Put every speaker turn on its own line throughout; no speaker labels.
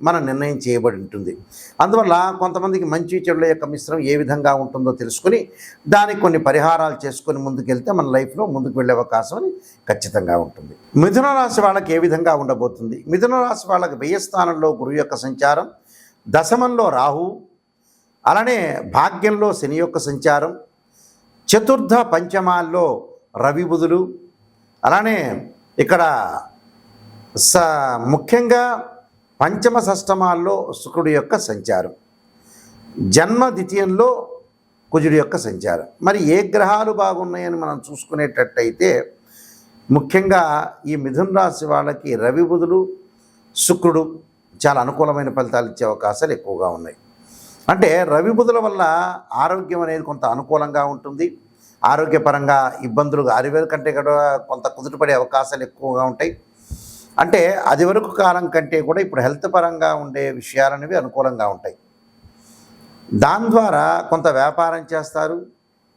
మన నిర్ణయం చేయబడి ఉంటుంది. అందువల్ల కొంతమందికి మంచి చెడుల యొక్క మిశ్రమం ఏ విధంగా ఉంటుందో తెలుసుకుని దానికి కొన్ని పరిహారాలు చేసుకొని ముందుకెళ్తే మన లైఫ్లో ముందుకు వెళ్ళే అవకాశం అని ఖచ్చితంగా ఉంటుంది. మిథున రాశి వాళ్ళకి ఏ విధంగా ఉండబోతుంది? మిథున రాశి వాళ్ళకి వెయ్యి స్థానంలో గురువు యొక్క సంచారం దశమంలో రాహు అలానే భాగ్యంలో శని యొక్క సంచారం చతుర్థ పంచమాల్లో రవి బుధులు అలానే ఇక్కడ స ముఖ్యంగా పంచమ షష్టమాల్లో శుక్రుడి యొక్క సంచారం. జన్మ ద్వితీయంలో కుజుడి యొక్క సంచారం. మరి ఏ గ్రహాలు బాగున్నాయని మనం చూసుకునేటట్టయితే ముఖ్యంగా ఈ మిథున రాశి వాళ్ళకి రవి బుధులు శుక్రుడు చాలా అనుకూలమైన ఫలితాలు ఇచ్చే అవకాశాలు ఎక్కువగా ఉన్నాయి. అంటే రవి బుధుల వల్ల ఆరోగ్యం అనేది కొంత అనుకూలంగా ఉంటుంది. ఆరోగ్యపరంగా ఇబ్బందులు ఆరువేల కంటే కూడా కొంత కుదుటపడే అవకాశాలు ఎక్కువగా ఉంటాయి. అంటే అది వరకు కాలం కంటే కూడా ఇప్పుడు హెల్త్ పరంగా ఉండే విషయాలనేవి అనుకూలంగా ఉంటాయి. దాని ద్వారా కొంత వ్యాపారం చేస్తారు.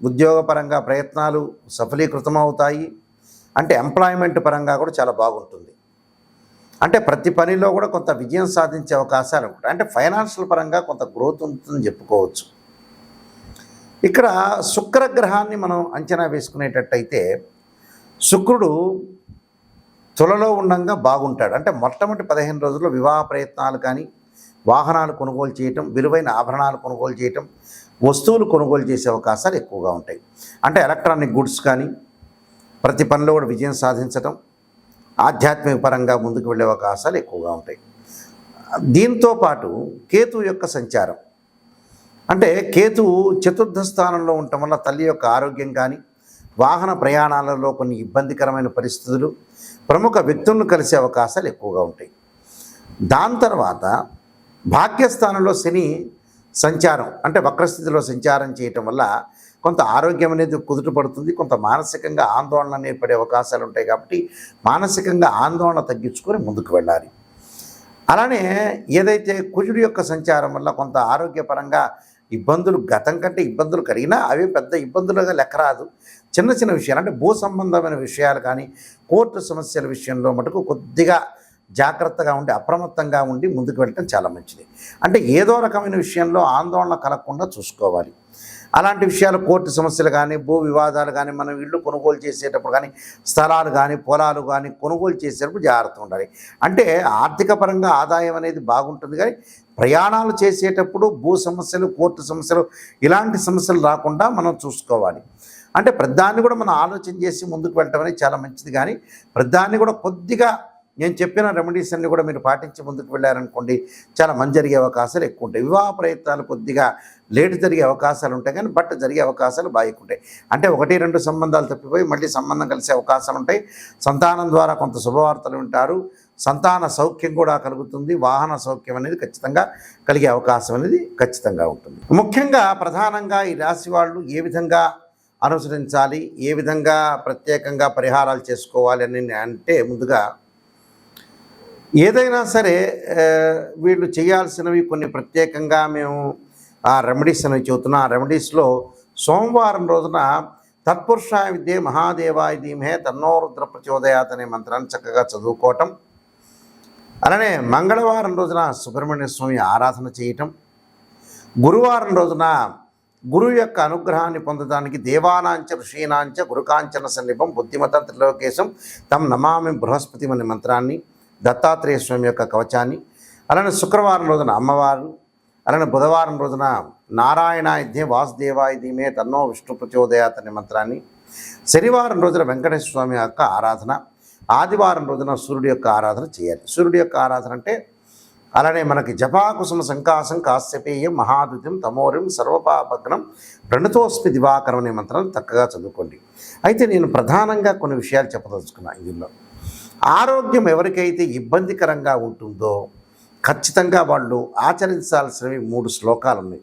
ఉద్యోగపరంగా ప్రయత్నాలు సఫలీకృతం అవుతాయి అంటే ఎంప్లాయ్మెంట్ పరంగా కూడా చాలా బాగుంటుంది. అంటే ప్రతి పనిలో కూడా కొంత విజయం సాధించే అవకాశాలు ఉంటాయి. అంటే ఫైనాన్షియల్ పరంగా కొంత గ్రోత్ ఉంటుందని చెప్పుకోవచ్చు. ఇక్కడ శుక్రగ్రహాన్ని మనం అంచనా వేసుకునేటట్టయితే శుక్రుడు తులలో ఉండంగా బాగుంటాడు. అంటే మొట్టమొదటి పదిహేను రోజుల్లో వివాహ ప్రయత్నాలు కానీ వాహనాలు కొనుగోలు చేయటం విలువైన ఆభరణాలు కొనుగోలు చేయటం వస్తువులు కొనుగోలు చేసే అవకాశాలు ఎక్కువగా ఉంటాయి. అంటే ఎలక్ట్రానిక్ గుడ్స్ కానీ ప్రతి పనిలో కూడా విజయం సాధించటం ఆధ్యాత్మిక పరంగా ముందుకు వెళ్ళే అవకాశాలు ఎక్కువగా ఉంటాయి. దీంతో పాటు కేతు యొక్క సంచారం. అంటే కేతువు చతుర్థ స్థానంలో ఉండటం వల్ల తల్లి యొక్క ఆరోగ్యం కానీ వాహన ప్రయాణాలలో కొన్ని ఇబ్బందికరమైన పరిస్థితులు ప్రముఖ వ్యక్తులను కలిసే అవకాశాలు ఎక్కువగా ఉంటాయి. దాని తర్వాత భాగ్యస్థానంలో శని సంచారం అంటే వక్రస్థితిలో సంచారం చేయటం వల్ల కొంత ఆరోగ్యం అనేది కుదుట పడుతుంది కొంత మానసికంగా ఆందోళన ఏర్పడే పడే అవకాశాలు ఉంటాయి కాబట్టి మానసికంగా ఆందోళన తగ్గించుకొని ముందుకు వెళ్ళాలి. అలానే ఏదైతే కుజుడి యొక్క సంచారం వల్ల కొంత ఆరోగ్యపరంగా ఇబ్బందులు గతం కంటే ఇబ్బందులు కలిగినా అవి పెద్ద ఇబ్బందులుగా లెక్క రాదు. చిన్న చిన్న విషయాలు అంటే భూ సంబంధమైన విషయాలు కానీ కోర్టు సమస్యల విషయంలో మటుకు కొద్దిగా జాగ్రత్తగా ఉండి అప్రమత్తంగా ఉండి ముందుకు వెళ్ళటం చాలా మంచిది. అంటే ఏదో రకమైన విషయంలో ఆందోళన కలగకుండా చూసుకోవాలి. అలాంటి విషయాలు కోర్టు సమస్యలు కానీ భూ వివాదాలు కానీ మనం ఇల్లు కొనుగోలు చేసేటప్పుడు కానీ స్థలాలు కానీ పొలాలు కానీ కొనుగోలు చేసేటప్పుడు జాగ్రత్త ఉండాలి. అంటే ఆర్థిక పరంగా ఆదాయం అనేది బాగుంటుంది కానీ ప్రయాణాలు చేసేటప్పుడు భూ సమస్యలు కోర్టు సమస్యలు ఇలాంటి సమస్యలు రాకుండా మనం చూసుకోవాలి. అంటే ప్రధాన్ని కూడా మనం ఆలోచన చేసి ముందుకు వెళ్ళటం అనేది చాలా మంచిది. కానీ ప్రధాన్ని కూడా కొద్దిగా నేను చెప్పిన రెమెడీస్ అన్ని కూడా మీరు పాటించి ముందుకు వెళ్ళారనుకోండి చాలా మంచి జరిగే అవకాశాలు ఎక్కువ ఉంటాయి. వివాహ ప్రయత్నాలు కొద్దిగా లేట్ జరిగే అవకాశాలు ఉంటాయి కానీ బట్ జరిగే అవకాశాలు బాగా ఎక్కువ ఉంటాయి. అంటే ఒకటి రెండు సంబంధాలు తప్పిపోయి మళ్ళీ సంబంధం కలిసే అవకాశాలు ఉంటాయి. సంతానం ద్వారా కొంత శుభవార్తలు వింటారు. సంతాన సౌఖ్యం కూడా కలుగుతుంది వాహన సౌఖ్యం అనేది ఖచ్చితంగా కలిగే అవకాశం అనేది ఖచ్చితంగా ఉంటుంది. ముఖ్యంగా ప్రధానంగా ఈ రాశి వాళ్ళు ఏ విధంగా అనుసరించాలి ఏ విధంగా ప్రత్యేకంగా పరిహారాలు చేసుకోవాలి అని అంటే ముందుగా ఏదైనా సరే వీళ్ళు చేయాల్సినవి కొన్ని ప్రత్యేకంగా మేము ఆ రెమెడీస్ అనేవి చెబుతున్నాం ఆ రెమెడీస్లో సోమవారం రోజున తత్పురుషాయ విద్యే మహాదేవాయ ధీమహే తన్నో రుద్ర ప్రచోదయాత్ అనే మంత్రాన్ని చక్కగా చదువుకోవటం అలానే మంగళవారం రోజున సుబ్రహ్మణ్య స్వామి ఆరాధన చేయటం గురువారం రోజున గురువు యొక్క అనుగ్రహాన్ని పొందడానికి దేవానాంచ ఋషీనాంచ గురుకాంచన సన్నిపం బుద్ధిమతం త్రిలోకేశం తమ నమామి బృహస్పతి అనే మంత్రాన్ని దత్తాత్రేయ స్వామి యొక్క కవచాన్ని అలానే శుక్రవారం రోజున అమ్మవారు అలానే బుధవారం రోజున నారాయణాయుధ్యే ఇదిమే తన్నో విష్ణు ప్రచోదయాత్ అనే మంత్రాన్ని శనివారం రోజున వెంకటేశ్వర స్వామి యొక్క ఆరాధన ఆదివారం రోజున సూర్యుడి యొక్క ఆరాధన చేయాలి. సూర్యుడి యొక్క ఆరాధన అంటే అలానే మనకి జపాకుసుమ సంకాసం కాశ్యపేయం మహాదుత్యం తమోరిం సర్వపాపగ్నం ప్రణతోస్మి దివాకరం అనే మంత్రం చక్కగా చదువుకోండి. అయితే నేను ప్రధానంగా కొన్ని విషయాలు చెప్పదలుచుకున్నాను ఇందులో. ఆరోగ్యం ఎవరికైతే ఇబ్బందికరంగా ఉంటుందో ఖచ్చితంగా వాళ్ళు ఆచరించాల్సినవి మూడు శ్లోకాలు ఉన్నాయి.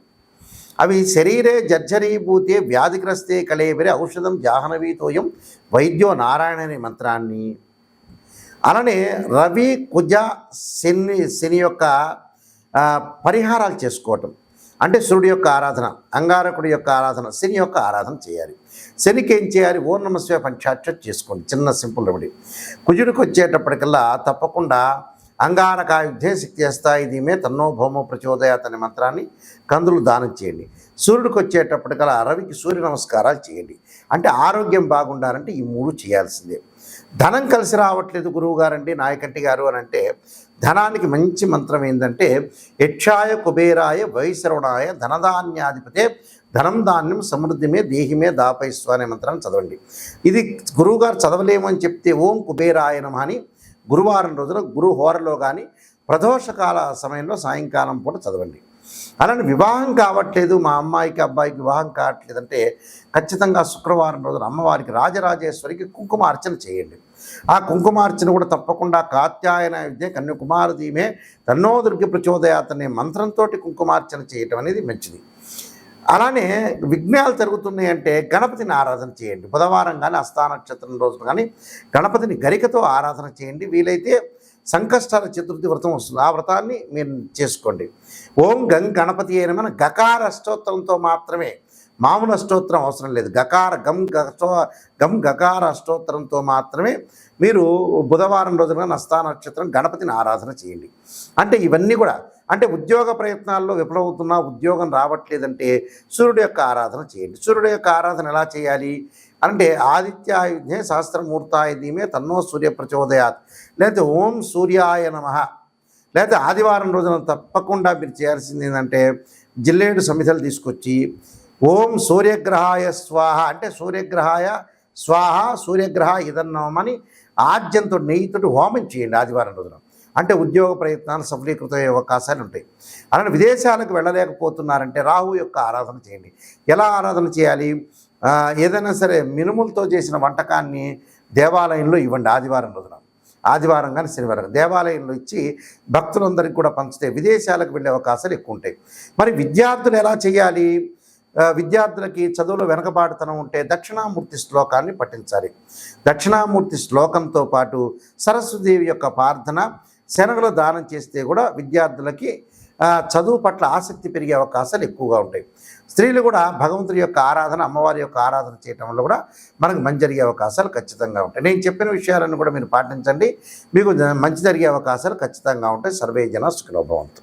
అవి శరీరే జర్జరీభూతే వ్యాధిగ్రస్తే కలేబరి ఔషధం జాహ్నవీతోయం వైద్యో నారాయణ అనే మంత్రాన్ని అలానే రవి కుజ శని శని యొక్క పరిహారాలు చేసుకోవటం. అంటే సూర్యుడి యొక్క ఆరాధన అంగారకుడి యొక్క ఆరాధన శని యొక్క ఆరాధన చేయాలి. శనికి ఏం చేయాలి? ఓం నమస్వే పంచాక్ష చేసుకోండి. చిన్న సింపుల్ రెమెడీ. కుజుడికి వచ్చేటప్పటికల్లా తప్పకుండా అంగారకాయుద్ధే శక్తి చేస్తాయి. దీమే తన్నో భౌమో ప్రచోదయాత్ అనే మంత్రాన్ని కందులు దానం చేయండి. సూర్యుడికి వచ్చేటప్పటికల్లా రవికి సూర్య నమస్కారాలు చేయండి. అంటే ఆరోగ్యం బాగుండాలంటే ఈ మూడు చేయాల్సిందే. ధనం కలిసి రావట్లేదు గురువు గారండి నాయకంటి గారు అని అంటే ధనానికి మంచి మంత్రం ఏంటంటే యక్షాయ కుబేరాయ వైశ్రవణాయ ధనధాన్యాధిపతే ధనం ధాన్యం సమృద్ధిమే దేహిమే దాపైస్వ అనే మంత్రాన్ని చదవండి. ఇది గురువుగారు చదవలేము అని చెప్తే ఓం కుబేరాయ అని గురువారం రోజున గురు హోరలో కానీ ప్రదోషకాల సమయంలో సాయంకాలం పూట చదవండి. అలానే వివాహం కావట్లేదు మా అమ్మాయికి అబ్బాయికి వివాహం కావట్లేదంటే ఖచ్చితంగా శుక్రవారం రోజున అమ్మవారికి రాజరాజేశ్వరికి కుంకుమార్చన చేయండి. ఆ కుంకుమార్చన కూడా తప్పకుండా కాత్యాయన విద్య కన్యాకుమార తన్నోదుర్గి తన్నో ప్రచోదయాత్ అనే మంత్రంతో కుంకుమార్చన చేయటం అనేది మంచిది. అలానే విఘ్నాలు జరుగుతున్నాయి అంటే గణపతిని ఆరాధన చేయండి. బుధవారం కానీ అస్థానక్షత్రం రోజున కానీ గణపతిని గరికతో ఆరాధన చేయండి. వీలైతే సంకష్టాల చతుర్థి వ్రతం వస్తుంది. ఆ వ్రతాన్ని మీరు చేసుకోండి. ఓం గం గణపతి అయిన మన గకార అష్టోత్తరంతో మాత్రమే మామూలు అష్టోత్తరం అవసరం లేదు. గకార గం గో గం గకార అష్టోత్తరంతో మాత్రమే మీరు బుధవారం రోజున నస్తా నక్షత్రం గణపతిని ఆరాధన చేయండి. అంటే ఇవన్నీ కూడా అంటే ఉద్యోగ ప్రయత్నాల్లో విఫలమవుతున్నా ఉద్యోగం రావట్లేదంటే సూర్యుడు యొక్క ఆరాధన చేయండి. సూర్యుడు యొక్క ఆరాధన ఎలా చేయాలి? అంటే ఆదిత్యాయుధ్యే సహస్రమూర్తాయ దీమే తన్నో సూర్య ప్రచోదయాత్. లేకపోతే ఓం సూర్యాయ నమ. లేకపోతే ఆదివారం రోజున తప్పకుండా మీరు చేయాల్సింది ఏంటంటే జిల్లేడు సమిధలు తీసుకొచ్చి ఓం సూర్యగ్రహాయ స్వాహ. అంటే సూర్యగ్రహాయ స్వాహ సూర్యగ్రహ ఇదన్నమని ఆద్యంతో నెయ్యితో హోమం చేయండి ఆదివారం రోజున. అంటే ఉద్యోగ ప్రయత్నాలు సఫలీకృతమయ్యే అవకాశాలు ఉంటాయి. అలానే విదేశాలకు వెళ్ళలేకపోతున్నారంటే రాహు యొక్క ఆరాధన చేయండి. ఎలా ఆరాధన చేయాలి? ఏదైనా సరే మినుములతో చేసిన వంటకాన్ని దేవాలయంలో ఇవ్వండి ఆదివారం రోజున. ఆదివారం కానీ శనివారం దేవాలయంలో ఇచ్చి భక్తులందరికీ కూడా పంచితే విదేశాలకు వెళ్ళే అవకాశాలు ఎక్కువ ఉంటాయి. మరి విద్యార్థులు ఎలా చేయాలి? విద్యార్థులకి చదువులో వెనకబాటుతనం ఉంటే దక్షిణామూర్తి శ్లోకాన్ని పఠించాలి. దక్షిణామూర్తి శ్లోకంతో పాటు సరస్వదేవి యొక్క ప్రార్థన శనగలు దానం చేస్తే కూడా విద్యార్థులకి చదువు పట్ల ఆసక్తి పెరిగే అవకాశాలు ఎక్కువగా ఉంటాయి. స్త్రీలు కూడా భగవంతుడి యొక్క ఆరాధన అమ్మవారి యొక్క ఆరాధన చేయటం వల్ల కూడా మనకు మంచి జరిగే అవకాశాలు ఖచ్చితంగా ఉంటాయి. నేను చెప్పిన విషయాలను కూడా మీరు పాటించండి. మీకు మంచి జరిగే అవకాశాలు ఖచ్చితంగా ఉంటాయి. సర్వే జన సుఖినోభవంతు